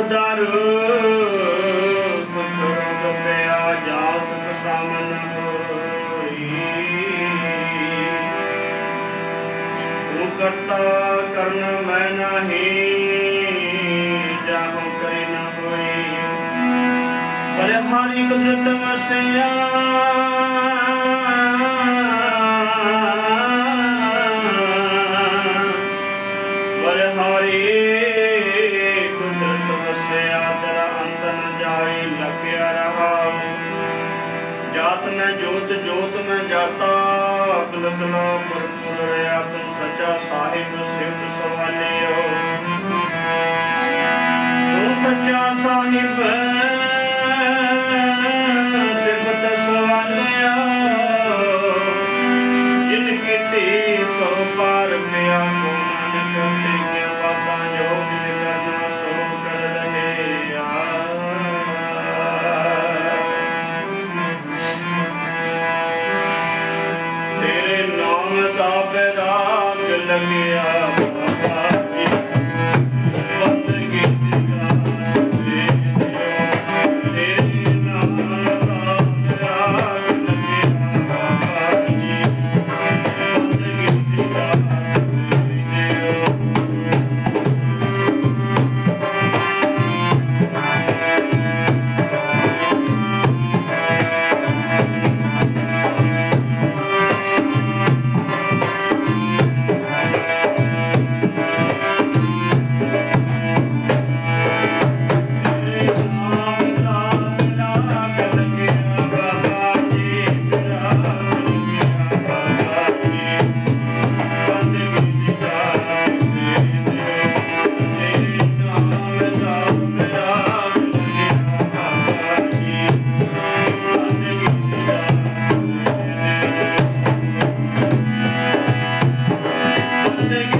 ਦਰ ਸੁਖ ਪਿਆ ਜਾਸ ਤਮ ਨ ਹੋਈ। ਤੂੰ ਕਰਤਾ ਕਰਨ ਮੈਂ ਨਹੀਂ, ਜਾਹੂ ਕਰੇ ਨਾ ਹੋਈ। ਪਰ ਹਰੀ ਕੁਦਰਤ ਵਸਿਆ, ਪਰ ਜਾਤ ਮੈਂ ਜੋਤ ਜੋਤ ਮੈਂ ਜਾਤਾ। ਅਕਲਕ ਨਾ ਪਰਪੁਰ ਰਿਆ ਤੂੰ ਸੱਚਾ ਸਾਹਿਬ ਸਿਫਤ ਸਵਾਲਿਓ। ਤੂੰ ਸੱਚਾ ਸਾਹਿਬ ਸਿਫਤ ਸਵਾਲਿਆ ਜਿਨ ਕੀਤੀ ਸੋ ਪਾਰ ਪਿਆ ਕੋ ਨਾਨਕ ਤੇ Let me out. make